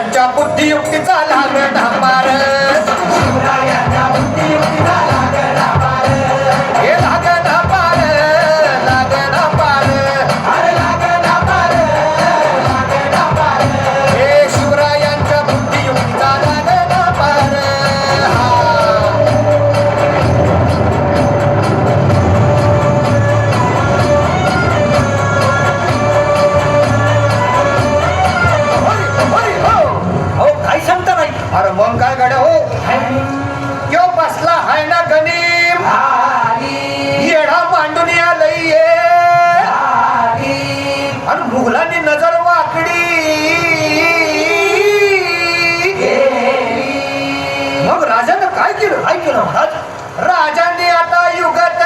त्यांच्या बुद्धियुक्तीचा लागत धामार काय सांगता नाही. अरे मग काय गाड्या हो? यो बसला हाय ना गणिम. येडा मांडून आलंय ये आणि मुघलांनी नजर वाकडी. मग राजानं काय केलं? काय केलं महाराज? राजांनी आता युगत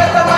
युगत